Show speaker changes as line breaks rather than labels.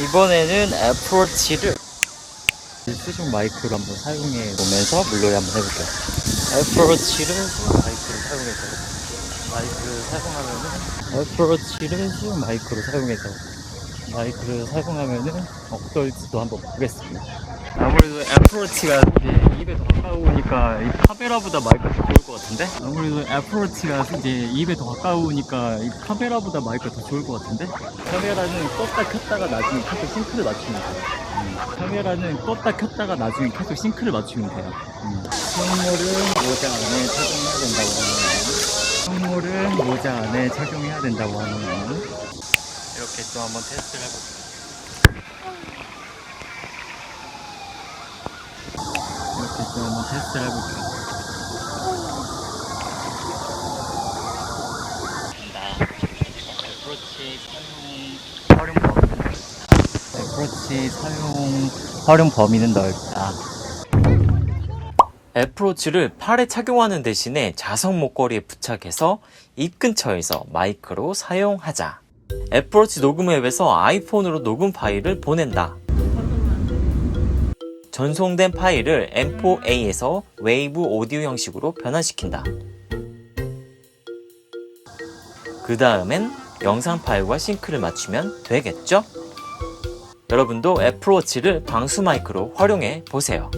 이번에는 애플워치를 수중 마이크로 한번 사용해 보면서 물놀이 한번 해볼게요. 애플워치를 수중 마이크로 사용해서 마이크를 사용하면은 애플워치를 수중 마이크로 사용해서 마이크를 사용하면은 어떨지도 한번 보겠습니다. 아무래도 애플워치가 이제 입에 더 가까우니까 이 카메라보다 마이크가 더 좋을 것 같은데? 아무래도 애플워치가 이제 입에 더 가까우니까 이 카메라보다 마이크가 더 좋을 것 같은데? 카메라는 껐다 켰다가 나중에 계속 싱크를 맞추면 돼요. 음. 카메라는 껐다 켰다가 나중에 계속 싱크를 맞추면 돼요. 음. 선물은 모자 안에 착용해야 된다고 하네요. 선물은 모자 안에 착용해야 된다고 하네요. 이렇게 또 한번 테스트를 해볼게요. 이렇게 또 한번 테스트를 해볼게요. 애플워치 사용 활용 범위 애플워치 사용 활용 범위는 넓다. 애플워치를 팔에 착용하는 대신에 자석 목걸이에 부착해서 입 근처에서 마이크로 사용하자. 애플워치 녹음 앱에서 아이폰으로 녹음 파일을 보낸다. 전송된 파일을 M4A에서 웨이브 오디오 형식으로 변환시킨다. 그 다음엔 영상 파일과 싱크를 맞추면 되겠죠? 여러분도 애플워치를 방수 마이크로 활용해 보세요.